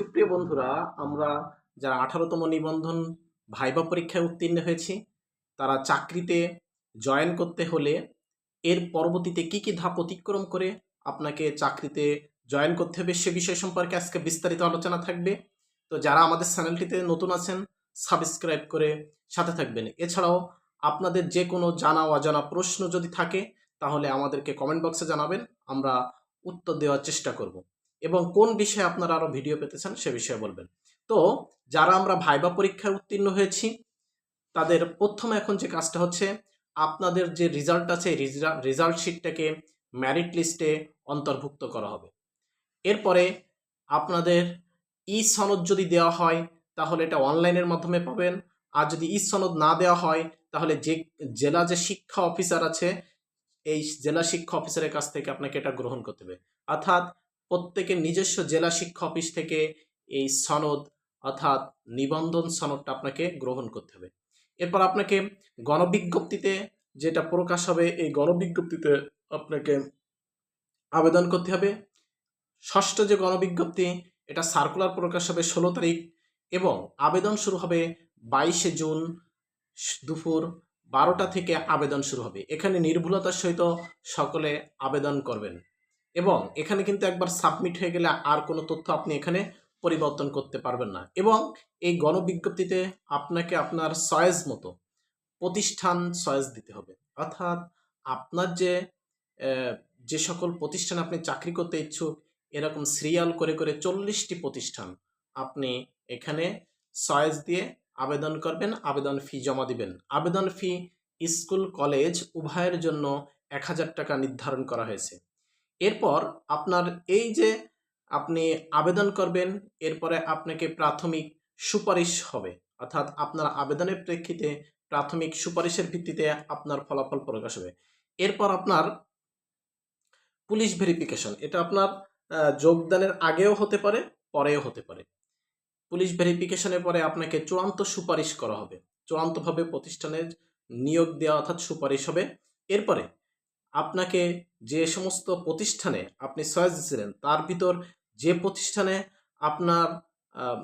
সুপ্রিয় বন্ধুরা, আমরা যারা আঠারোতম নিবন্ধন ভাইবা পরীক্ষায় উত্তীর্ণ হয়েছি, তারা চাকরিতে জয়েন করতে হলে এর পরবর্তীতে কি কি ধাপ অতিক্রম করে আপনাকে চাকরিতে জয়েন করতে হবে সে বিষয় সম্পর্কে আজকে বিস্তারিত আলোচনা থাকবে। তো যারা আমাদের চ্যানেলটিতে নতুন আছেন, সাবস্ক্রাইব করে সাথে থাকবেন। এছাড়াও আপনাদের যে কোনো জানা অজানা প্রশ্ন যদি থাকে, তাহলে আমাদেরকে কমেন্ট বক্সে জানাবেন, আমরা উত্তর দেওয়ার চেষ্টা করব। এবং কোন বিষয়ে আপনারা আরও ভিডিও পেতে চান সে বিষয়ে বলবেন। তো যারা আমরা ভাইবা পরীক্ষায় উত্তীর্ণ হয়েছি, তাদের প্রথম এখন যে কাজটা হচ্ছে, আপনাদের যে রেজাল্ট আছে রেজাল্ট শিটটাকে ম্যারিট লিস্টে অন্তর্ভুক্ত করা হবে। এরপরে আপনাদের ই সনদ যদি দেওয়া হয়, তাহলে এটা অনলাইনের মাধ্যমে পাবেন। আর যদি ই সনদ না দেওয়া হয়, তাহলে যে জেলা যে শিক্ষা অফিসার আছে, এই জেলা শিক্ষা অফিসারের কাছ থেকে আপনাকে এটা গ্রহণ করতে হবে। অর্থাৎ প্রত্যেকের নিজস্ব জেলা শিক্ষা অফিস থেকে এই সনদ অর্থাৎ নিবন্ধন সনদটা আপনাকে গ্রহণ করতে হবে। এরপর আপনাকে গণবিজ্ঞপ্তিতে যেটা প্রকাশ হবে, এই গণবিজ্ঞপ্তিতে আপনাকে আবেদন করতে হবে। ষষ্ঠ যে গণবিজ্ঞপ্তি, এটা সার্কুলার প্রকাশ হবে ষোলো তারিখ এবং আবেদন শুরু হবে বাইশে জুন দুপুর বারোটা থেকে আবেদন শুরু হবে। এখানে নির্ভুলতার সহিত সকলে আবেদন করবেন। এবং এখানে কিন্তু একবার সাবমিট হয়ে গেলে আর কোনো তথ্য আপনি এখানে পরিবর্তন করতে পারবেন না। এবং এই গণবিজ্ঞপ্তিতে আপনাকে আপনার সয়েজ মতো প্রতিষ্ঠান সয়েজ দিতে হবে। অর্থাৎ আপনার যে যে সকল প্রতিষ্ঠান আপনি চাকরি করতে ইচ্ছুক, এরকম সিরিয়াল করে করে চল্লিশটি প্রতিষ্ঠান আপনি এখানে সয়েজ দিয়ে আবেদন করবেন, আবেদন ফি জমা দিবেন। আবেদন ফি স্কুল কলেজ উভয়ের জন্য এক হাজার টাকা নির্ধারণ করা হয়েছে। এরপর আপনার এই যে আপনি আবেদন করবেন, এরপরে আপনাকে প্রাথমিক সুপারিশ হবে। অর্থাৎ আপনার আবেদনের প্রেক্ষিতে প্রাথমিক সুপারিশের ভিত্তিতে আপনার ফলাফল প্রকাশ হবে। এরপর আপনার পুলিশ ভেরিফিকেশন, এটা আপনার যোগদানের আগেও হতে পারে, পরেও হতে পারে। পুলিশ ভেরিফিকেশনের পরে আপনাকে চূড়ান্ত সুপারিশ করা হবে। চূড়ান্তভাবে প্রতিষ্ঠানের নিয়োগ দেওয়া অর্থাৎ সুপারিশ হবে। এরপরে আপনাকে যে সমস্ত প্রতিষ্ঠানে আপনি চয়েস দিয়েছিলেন, তার ভিতর যে প্রতিষ্ঠানে আপনার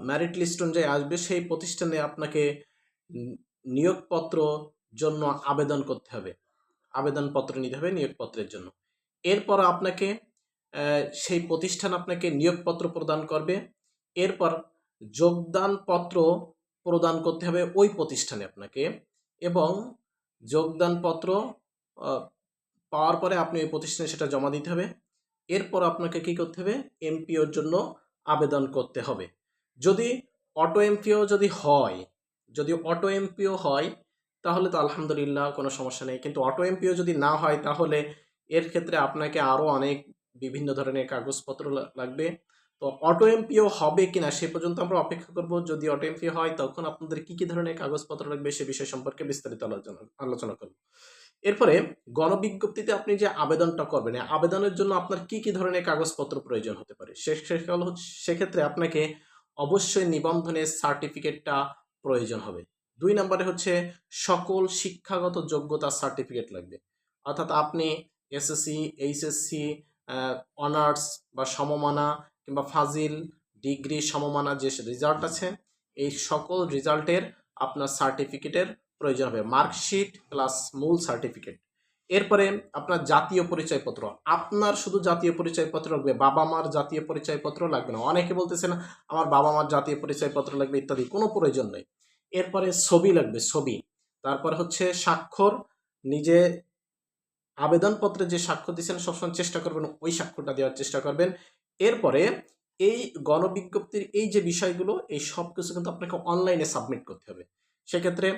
ম্যারিট লিস্ট অনুযায়ী আসবে, সেই প্রতিষ্ঠানে আপনাকে নিয়োগপত্র জন্য আবেদন করতে হবে। আবেদনপত্র নিতে হবে নিয়োগপত্রের জন্য। এরপর আপনাকে সেই প্রতিষ্ঠান আপনাকে নিয়োগপত্র প্রদান করবে। এরপর যোগদানপত্র প্রদান করতে হবে ওই প্রতিষ্ঠানে আপনাকে এবং যোগদানপত্র পাওয়ার পরে আপনি ওই প্রতিষ্ঠানে সেটা জমা দিতে হবে। এরপর আপনাকে কি করতে হবে? এমপিওর জন্য আবেদন করতে হবে। যদি অটো এমপিও যদি হয়, যদি অটো এমপিও হয়, তাহলে তো আলহামদুলিল্লাহ কোনো সমস্যা নেই। কিন্তু অটো এমপিও যদি না হয়, তাহলে এর ক্ষেত্রে আপনাকে আরও অনেক বিভিন্ন ধরনের কাগজপত্র লাগবে। তো অটো এমপিও হবে কিনা সে পর্যন্ত আমরা অপেক্ষা করব। যদি অটো এমপিও হয়, তখন আপনাদের কি কি ধরনের কাগজপত্র লাগবে সে বিষয় সম্পর্কে বিস্তারিত আলোচনা আলোচনা করব। এরপরে গণবিজ্ঞপ্তিতে আপনি যে আবেদনটা করবেন আবেদনের জন্য আপনার কি কি ধরনের কাগজপত্র প্রয়োজন হতে পারে? সে সেক্ষেত্রে আপনাকে অবশ্যই নিবন্ধনের সার্টিফিকেটটা প্রয়োজন হবে। দুই নম্বরে হচ্ছে সকল শিক্ষাগত যোগ্যতা সার্টিফিকেট লাগবে। অর্থাৎ আপনি এসএসসি, এইচএসসি অনার্স বা সমমানা কিংবা ফাজিল ডিগ্রি সমমানা যে রেজাল্ট আছে এই সকল রেজাল্টের আপনার সার্টিফিকেটের প্রয়োজন হবে। মার্কশিট প্লাস মূল সার্টিফিকেট এরপরে আপনার জাতীয় পরিচয়পত্র। আপনার শুধু জাতীয় পরিচয়পত্র লাগবে বাবা মার জাতীয় পরিচয়পত্র লাগবে না। অনেকে বলতেছেন আমার বাবা মার জাতীয় পরিচয়পত্র লাগবে ইত্যাদি। কোনো প্রয়োজন নেই। এরপরে ছবি লাগবে ছবি। তারপর হচ্ছে স্বাক্ষর। নিজে আবেদনপত্রে যে স্বাক্ষর দিচ্ছেন সবসময় চেষ্টা করবেন ওই স্বাক্ষরটা দেওয়ার চেষ্টা করবেন। এরপরে এই গণবিজ্ঞপ্তির এই যে বিষয়গুলো, এই সব কিছু কিন্তু আপনাকে অনলাইনে সাবমিট করতে হবে। সেক্ষেত্রে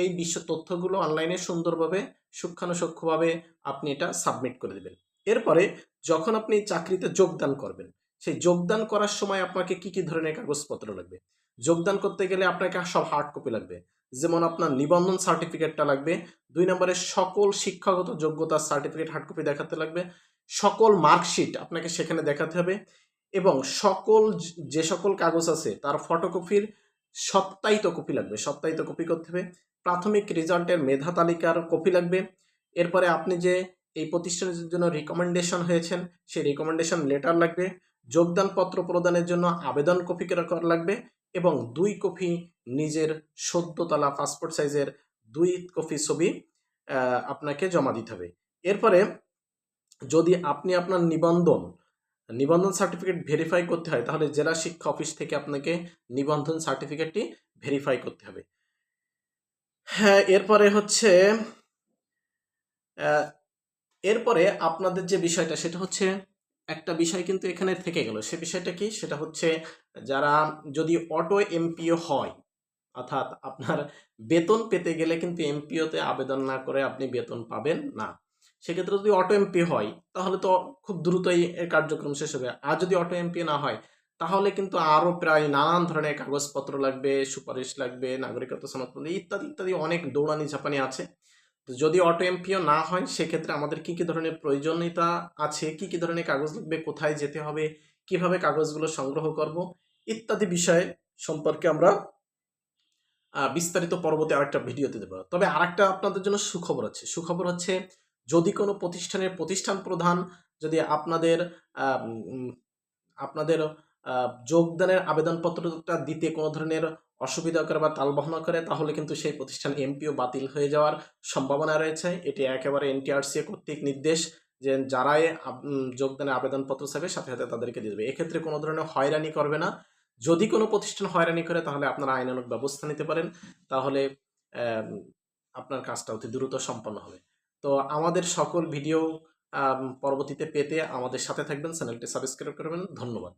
এই বিশ্ব তথ্যগুলো অনলাইনে সুন্দরভাবে, সূক্ষ্মানুসূক্ষ্মভাবে আপনি এটা সাবমিট করে দেবেন। এরপরে যখন আপনি চাকরিতে যোগদান করবেন, সেই যোগদান করার সময় আপনাকে কি কি ধরনের কাগজপত্র লাগবে? যোগদান করতে গেলে আপনাকে সব হার্ড কপি লাগবে। যেমন আপনার নিবন্ধন সার্টিফিকেটটা লাগবে, দুই নম্বরে সকল শিক্ষাগত যোগ্যতার সার্টিফিকেট হার্ড কপি দেখাতে লাগবে, সকল মার্কশিট আপনাকে সেখানে দেখাতে হবে এবং সকল যে সকল কাগজ আছে তার ফটোকপির সপ্তাহিত কপি লাগবে, সপ্তাহিত কপি করতে হবে। প্রাথমিক রেজাল্টের মেধা তালিকার কপি লাগবে। এরপরে আপনি যে এই প্রতিষ্ঠানের জন্য রিকমেন্ডেশন হয়েছেন, সেই রিকমেন্ডেশন লেটার লাগবে। যোগদানপত্র প্রদানের জন্য আবেদন কপি লাগবে। এবং দুই কপি নিজের সদ্যতলা পাসপোর্ট সাইজের দুই কপি ছবি আপনাকে জমা দিতে হবে। এরপরে যদি আপনি আপনার নিবন্ধন নিবন্ধন সার্টিফিকেট ভেরিফাই করতে হয়, তাহলে জেলা শিক্ষা অফিস থেকে আপনাকে নিবন্ধন সার্টিফিকেটটি ভেরিফাই করতে হবে। হ্যাঁ এরপরে হচ্ছে এরপরে আপনাদের যে বিষয়টা, সেটা হচ্ছে একটা বিষয় কিন্তু এখানে থেকে গেল। সে বিষয়টা কি? সেটা হচ্ছে যারা যদি অটো এমপিও হয়, অর্থাৎ আপনার বেতন পেতে গেলে কিন্তু এমপিওতে আবেদন না করে আপনি বেতন পাবেন না। সেক্ষেত্রে যদি অটো এমপি হয়, তাহলে তো খুব দ্রুতই এর কার্যক্রম শেষ হবে। আর যদি অটো এমপি না হয়, তাহলে কিন্তু আরও প্রায় নানান ধরনের কাগজপত্র লাগবে, সুপারিশ লাগবে, নাগরিকত্ব সনদপত্র, ইত্যাদি ইত্যাদি অনেক দৌড়ানি ঝাপানি আছে। যদি অটো এমপিও না হয়, সেক্ষেত্রে আমাদের কি কি ধরনের প্রয়োজনীয়তা আছে? কি কি ধরনের কাগজ লাগবে? কোথায় যেতে হবে? কীভাবে কাগজগুলো সংগ্রহ করব? ইত্যাদি বিষয় সম্পর্কে আমরা বিস্তারিত পরবর্তী আরেকটা ভিডিওতে দেবো। তবে আরেকটা আপনাদের জন্য সুখবর আছে। সুখবর হচ্ছে, যদি কোনো প্রতিষ্ঠানের প্রতিষ্ঠান প্রধান যদি আপনাদের আপনাদের যোগদানের আবেদনপত্রটা দিতে কোনো ধরনের অসুবিধা করে বা তালবাহনা করে, তাহলে কিন্তু সেই প্রতিষ্ঠান এমপিও বাতিল হয়ে যাওয়ার সম্ভাবনা রয়েছে। এটি একেবারে এনটিআরসি কর্তৃক নির্দেশ যে যারাই যোগদানের আবেদনপত্র চাইবে, সাথে সাথে তাদেরকে দিয়ে দেবে। এক্ষেত্রে কোনো ধরনের হয়রানি করবে না। যদি কোনো প্রতিষ্ঠান হয়রানি করে, তাহলে আপনারা আইনানুগ ব্যবস্থা নিতে পারেন। তাহলে আপনার কাজটা অতি দ্রুত সম্পন্ন হবে। তো আমাদের সকল ভিডিও পরবর্তীতে পেতে আমাদের সাথে থাকবেন, চ্যানেলটি সাবস্ক্রাইব করবেন। ধন্যবাদ।